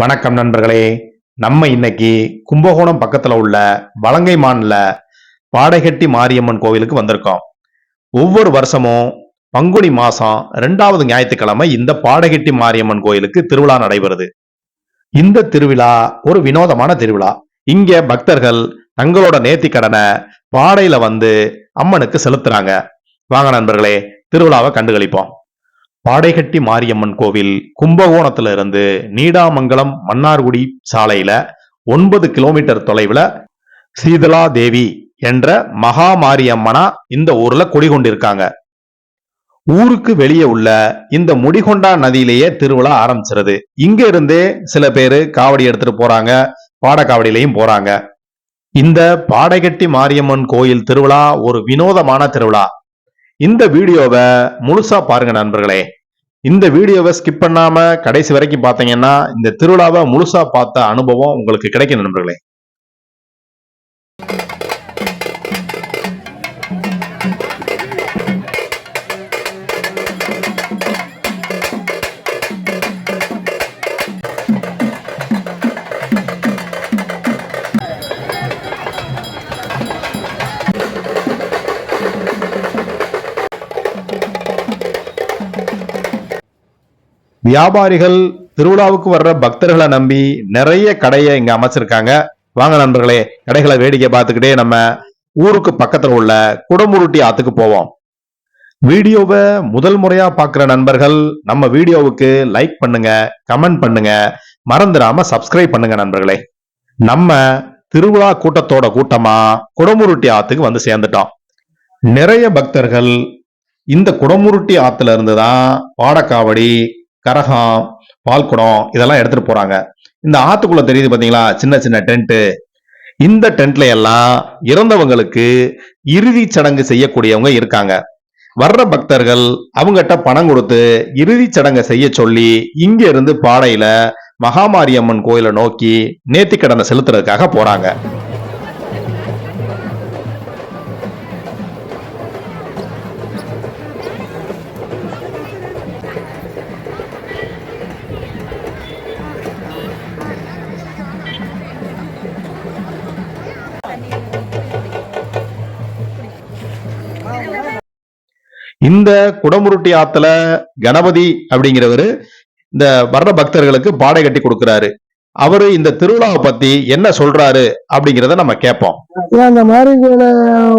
வணக்கம் நண்பர்களே. நம்ம இன்னைக்கு கும்பகோணம் பக்கத்துல உள்ள வலங்கை மான்ல பாடைகட்டி மாரியம்மன் கோவிலுக்கு வந்திருக்கோம். ஒவ்வொரு வருஷமும் பங்குனி மாசம் ரெண்டாவது ஞாயிற்றுக்கிழமை இந்த பாடைகட்டி மாரியம்மன் கோயிலுக்கு திருவிழா நடைபெறுது. இந்த திருவிழா ஒரு வினோதமான திருவிழா. இங்க பக்தர்கள் தங்களோட நேர்த்தி கடனை பாடையில வந்து அம்மனுக்கு செலுத்துறாங்க. வாங்க நண்பர்களே திருவிழாவை கண்டுகளிப்போம். பாடைகட்டி மாரியம்மன் கோவில் கும்பகோணத்துல இருந்து நீடாமங்கலம் மன்னார்குடி சாலையில ஒன்பது கிலோமீட்டர் தொலைவுல சீதலா தேவி என்ற மகா மாரியம்மனா இந்த ஊர்ல குடிகொண்டிருக்காங்க ஊருக்கு வெளியே உள்ள இந்த முடிகொண்டா நதியிலேயே திருவிழா ஆரம்பிச்சிருது. இங்க இருந்தே சில பேரு காவடி எடுத்துட்டு போறாங்க பாடக்காவடியிலையும் போறாங்க. இந்த பாடைகட்டி மாரியம்மன் கோயில் திருவிழா ஒரு வினோதமான திருவிழா. இந்த வீடியோவை முழுசா பாருங்க நண்பர்களே. இந்த வீடியோவை ஸ்கிப் பண்ணாம கடைசி வரைக்கும் பார்த்தீங்கன்னா இந்த திருவிழாவை முழுசா பார்த்த அனுபவம் உங்களுக்கு கிடைக்கும் நண்பர்களே. வியாபாரிகள் திருவிழாவுக்கு வர்ற பக்தர்களை நம்பி நிறைய கடையை இங்க அமைச்சிருக்காங்க. வாங்க நண்பர்களே கடைகளை வேடிக்கை பார்த்துக்கிட்டே நம்ம ஊருக்கு பக்கத்துல உள்ள குடமுருட்டி ஆத்துக்கு போவோம். வீடியோவை முதல் முறையா பார்க்குற நண்பர்கள் நம்ம வீடியோவுக்கு லைக் பண்ணுங்க கமெண்ட் பண்ணுங்க. மறந்துடாம சப்ஸ்கிரைப் பண்ணுங்க நண்பர்களே. நம்ம திருவிழா கூட்டத்தோட கூட்டமா குடமுருட்டி ஆத்துக்கு வந்து சேர்ந்துட்டோம். நிறைய பக்தர்கள் இந்த குடமுருட்டி ஆத்துல இருந்து தான் பாடக்காவடி கரகம் பால்குடம் இதெல்லாம் எடுத்துட்டு போறாங்க. இந்த ஆத்துக்குள்ள தெரியுது பாத்தீங்களா? சின்ன சின்ன டென்ட் இந்த டென்ட்ல எல்லாம் இறந்தவங்களுக்கு இறுதி சடங்கு செய்யக்கூடியவங்க இருக்காங்க. வர்ற பக்தர்கள் அவங்ககிட்ட பணம் கொடுத்து இறுதி சடங்கை செய்ய சொல்லி இங்க இருந்து பாடையில மகாமாரியம்மன் கோயிலை நோக்கி நேர்த்திக் கடனை செலுத்துறதுக்காக போறாங்க. இந்த குடமுருட்டி ஆத்துல கணபதி அப்படிங்கிறவரு இந்த வர்ற பக்தர்களுக்கு பாடை கட்டி கொடுக்கிறாரு. அவரு இந்த திருவிழாவை பத்தி என்ன சொல்றாரு அப்படிங்கிறத நம்ம கேட்போம். இந்த அந்த மாதிரி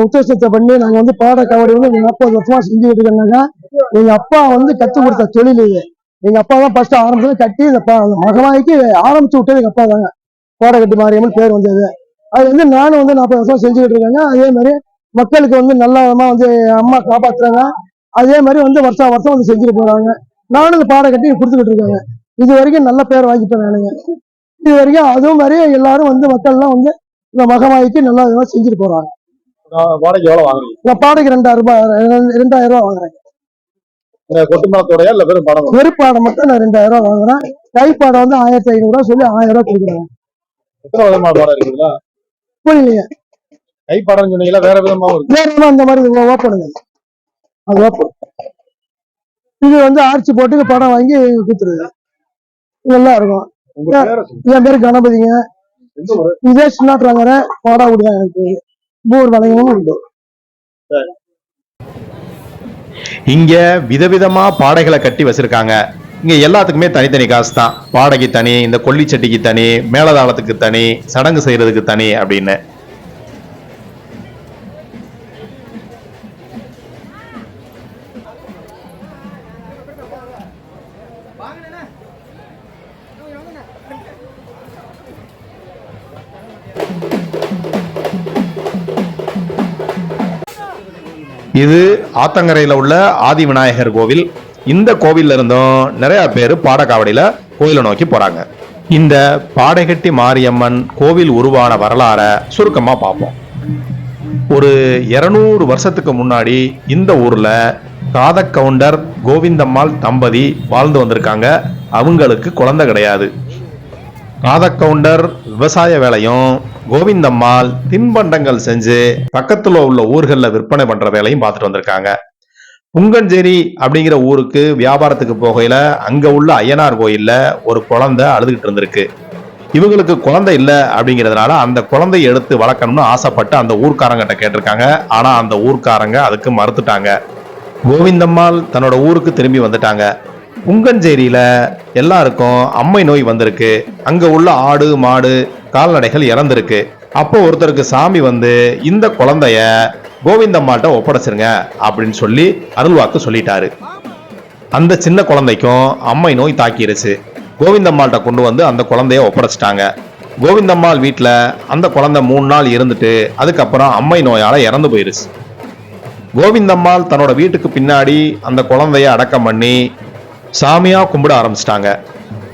உத்தேசத்தை பண்ணி நாங்க வந்து பாட கபடி வந்து நாற்பது வருஷமா செஞ்சுக்கிட்டு இருக்கோம்னாக்கா எங்க அப்பா வந்து கத்து கொடுத்த தொழில் இது. எங்க அப்பா தான் ஃபர்ஸ்ட் ஆரம்பத்துல கட்டி இந்த மகமாய்க்கு ஆரம்பிச்சு விட்டது எங்க அப்பா தாங்க. கோடகட்டி மாரியம்மன் பேர் வந்தது. அது வந்து நானும் வந்து நாற்பது வருஷமா செஞ்சுக்கிட்டு இருக்கேங்க. அதே மாதிரி மக்களுக்கு வந்து நல்ல விதமா வந்து அம்மா காப்பாத்துறாங்க. அதே மாதிரி வந்து வருஷம் வருஷம் வந்து செஞ்சுட்டு போறாங்க. நானும் இந்த பாடம் கட்டி கொடுத்துக்கிட்டு இருக்கேங்க. இது வரைக்கும் நல்ல பேர் வாங்கிட்டேன் நானுங்க. இது வரைக்கும் அதுவும் மாதிரி எல்லாரும் வந்து மக்கள்லாம் வந்து இந்த மகமாய்க்கு நல்ல விதமா செஞ்சுட்டு போறாங்க. வாடகை எவ்வளவு வாங்குறீங்க? நான் பாடைக்கு ரெண்டாயிரம் ரூபாய் ரெண்டு- ரெண்டாயிரம் ரூபாய் வாங்குறேன். கொட்டுமரத்தோடயா இல்ல வெறும் படம் வெறுப்பாடை மட்டும் நான் ரெண்டாயிரம் ரூபாய் வாங்குறேன். கைப்பாடை வந்து ஆயிரத்தி ஐநூறு ரூபாய் சொல்லி ஆயிரம் ரூபாய் கொடுக்குறேன். எத்தனை விதமான பாடம் இருக்குங்களா புரியலைங்க. கை பாடம் சொன்னீங்களா வேற விதமாவும் இருக்கு. வேற மாதிரி ஓப்பனுங்க அது ஓப்பன் இது வந்து ஆர்ச்சி போட்டு படம் வாங்கி கொடுத்துருது. நல்லா இருக்கும். உங்க பேரை சொல்லுங்க. என் பேரு கணபதிங்க. இதே சின்னாட்டுறாங்கிற பாடாவுடி தான் எனக்கு. பூர் வளையமும் உண்டு. இங்க விதவிதமா பாடைகளை கட்டி வச்சிருக்காங்க. இங்க எல்லாத்துக்குமே தனித்தனி காசு தான் பாடைக்கு தனி இந்த கொல்லிச்சட்டிக்கு தனி மேலதாளத்துக்கு தனி சடங்கு செய்யறதுக்கு தனி அப்படின்னு. இது ஆத்தங்கரையில் உள்ள ஆதி விநாயகர் கோவில். இந்த கோவில்ல இருந்தும் நிறைய பேர் பாடக்காவடியில கோயிலை நோக்கி போறாங்க. இந்த பாடைகட்டி மாரியம்மன் கோவில் உருவான வரலாற சுருக்கமா பார்ப்போம். ஒரு இருநூறு வருஷத்துக்கு முன்னாடி இந்த ஊர்ல காதக்கவுண்டர் கோவிந்தம்மாள் தம்பதி வாழ்ந்து வந்திருக்காங்க. அவங்களுக்கு குழந்தை கிடையாது. காதக்கவுண்டர் விவசாய வேலையும் கோவிந்தம்மாள் தின்பண்டங்கள் செஞ்சு பக்கத்துல உள்ள ஊர்களில் விற்பனை பண்ற வேலையும் பார்த்துட்டு வந்திருக்காங்க. புங்கஞ்சேரி அப்படிங்கிற ஊருக்கு வியாபாரத்துக்கு போகையில அங்க உள்ள ஐயனார் கோயில்ல ஒரு குழந்தை அழுதுகிட்டு இருந்திருக்கு. இவங்களுக்கு குழந்தை இல்லை அப்படிங்கிறதுனால அந்த குழந்தையை எடுத்து வளர்க்கணும்னு ஆசைப்பட்டு அந்த ஊர்க்காரங்கிட்ட கேட்டிருக்காங்க. ஆனா அந்த ஊர்க்காரங்க அதுக்கு மறுத்துட்டாங்க. கோவிந்தம்மாள் தன்னோட ஊருக்கு திரும்பி வந்துட்டாங்க. புங்கஞ்சேரியில எல்லாருக்கும் அம்மை நோய் வந்திருக்கு. அங்க உள்ள ஆடு மாடு கால்நடைகள் இறந்திருக்கு. அப்போ ஒருத்தருக்கு சாமி வந்து இந்த குழந்தைய கோவிந்தம்மாள்கிட்ட ஒப்படைச்சிருங்க அப்படின்னு சொல்லி அருள்வாக்கு சொல்லிட்டாரு. அந்த சின்ன குழந்தைக்கும் அம்மை நோய் தாக்கிருச்சு. கோவிந்தம்மாள்கிட்ட கொண்டு வந்து அந்த குழந்தைய ஒப்படைச்சிட்டாங்க. கோவிந்தம்மாள் வீட்டில் அந்த குழந்தை மூணு நாள் இருந்துட்டு அதுக்கப்புறம் அம்மை நோயால் இறந்து போயிருச்சு. கோவிந்தம்மாள் தன்னோட வீட்டுக்கு பின்னாடி அந்த குழந்தைய அடக்கம் பண்ணி சாமியா கும்பிட ஆரம்பிச்சிட்டாங்க.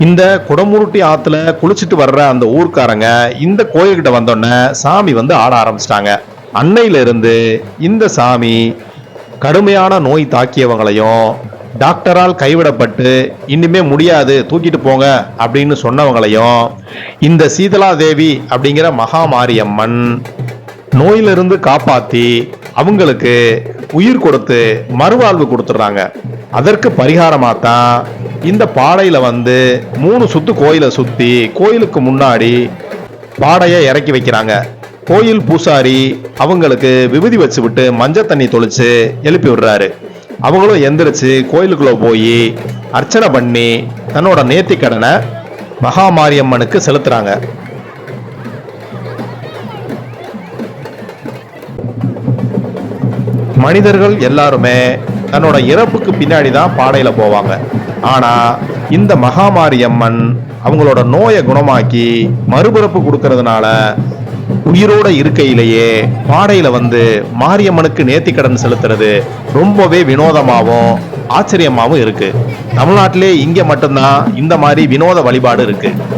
இந்த குடமுருட்டி ஆத்துல குளிச்சுட்டு வர்ற அந்த ஊர்க்காரங்க இந்த கோயில்கிட்ட வந்தோடனே சாமி வந்து ஆட ஆரம்பிச்சிட்டாங்க. அன்னையில இருந்து இந்த சாமி கடுமையான நோய் தாக்கியவங்களையும் டாக்டரால் கைவிடப்பட்டு இனிமே முடியாது தூக்கிட்டு போங்க அப்படின்னு சொன்னவங்களையும் இந்த சீதலா தேவி அப்படிங்கிற மகாமாரியம்மன் நோயிலிருந்து காப்பாத்தி அவங்களுக்கு உயிர் கொடுத்து மறுவாழ்வு கொடுத்துட்றாங்க. அதற்கு பரிகாரமாக தான் இந்த பாடையில் வந்து மூணு சுத்து கோயிலை சுற்றி கோயிலுக்கு முன்னாடி பாடையை இறக்கி வைக்கிறாங்க. கோயில் பூசாரி அவங்களுக்கு விபூதி வச்சு விட்டு மஞ்சள் தண்ணி தொளிச்சு எழுப்பி விடுறாரு. அவங்களும் எந்திரிச்சு கோயிலுக்குள்ளே போய் அர்ச்சனை பண்ணி தன்னோட நேர்த்தி கடனை மகாமாரியம்மனுக்கு செலுத்துறாங்க. மனிதர்கள் எல்லாருமே தன்னோட இறப்புக்கு பின்னாடி தான் பாடையில் போவாங்க. ஆனால் இந்த மகாமாரி அம்மன் அவங்களோட நோயை குணமாக்கி மறுபிறப்பு கொடுக்கறதுனால உயிரோட இருக்கையிலேயே பாடையில வந்து மாரியம்மனுக்கு நேர்த்திக்கடன் செலுத்துறது ரொம்பவே வினோதமாகவும் ஆச்சரியமாகவும் இருக்கு. தமிழ்நாட்டிலே இங்கே மட்டும்தான் இந்த மாதிரி வினோத வழிபாடு இருக்குது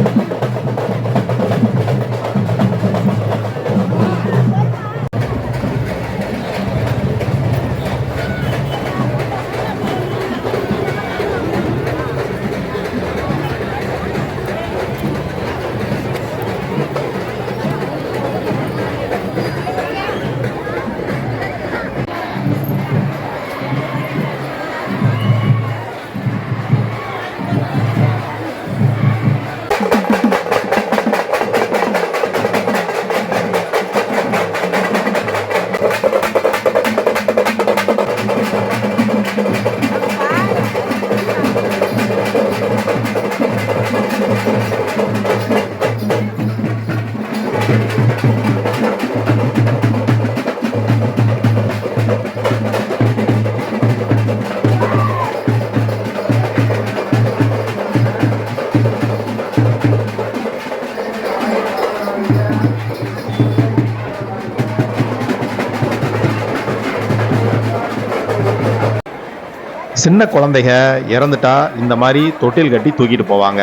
சின்ன குழந்தைக இறந்துட்டா இந்த மாதிரி தொட்டில் கட்டி தூக்கிட்டு போவாங்க.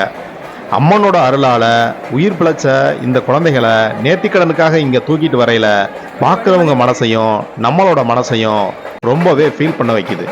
அம்மனோட அருளால் உயிர் பிழைச்ச இந்த குழந்தைகளை நேர்த்திக்கடனுக்காக இங்கே தூக்கிட்டு வரையில பார்க்குறவங்க மனசையும் நம்மளோட மனசையும் ரொம்பவே ஃபீல் பண்ண வைக்குது.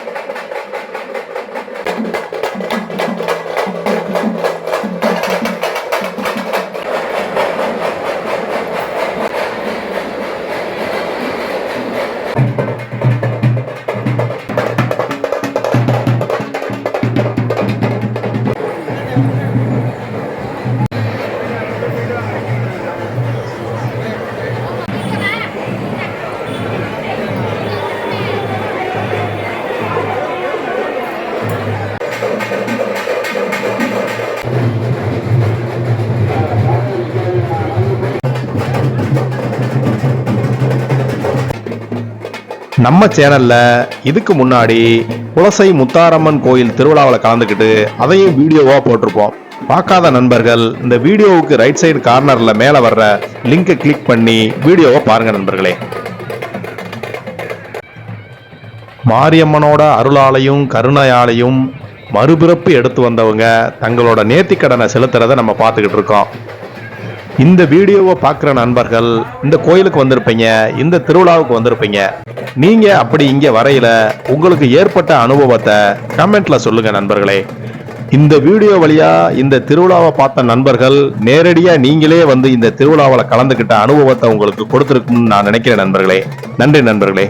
நம்ம சேனல்ல இதுக்கு முன்னாடி குலசை முத்தாரம்மன் கோயில் திருவிழாவில் கலந்துக்கிட்டு அதையும் வீடியோவா போட்டிருப்போம். பார்க்காத நண்பர்கள் இந்த வீடியோவுக்கு ரைட் சைடு கார்னர்ல மேல வர்ற லிங்கை கிளிக் பண்ணி வீடியோவை பாருங்க நண்பர்களே. மாரியம்மனோட அருளாலையும் கருணையாலையும் மறுபிறப்பு எடுத்து வந்தவங்க தங்களோட நேர்த்திக்கடனை செலுத்துறதை நம்ம பார்த்துக்கிட்டு இருக்கோம். இந்த வீடியோவை பார்க்குற நண்பர்கள் இந்த கோயிலுக்கு வந்திருப்பீங்க இந்த திருவிழாவுக்கு வந்திருப்பீங்க. நீங்கள் அப்படி இங்கே வரையில உங்களுக்கு ஏற்பட்ட அனுபவத்தை கமெண்ட்டில் சொல்லுங்கள் நண்பர்களே. இந்த வீடியோ வழியாக இந்த திருவிழாவை பார்த்த நண்பர்கள் நேரடியாக நீங்களே வந்து இந்த திருவிழாவில் கலந்துக்கிட்ட அனுபவத்தை உங்களுக்கு கொடுத்துருக்கும்னு நான் நினைக்கிறேன் நண்பர்களே. நன்றி நண்பர்களே.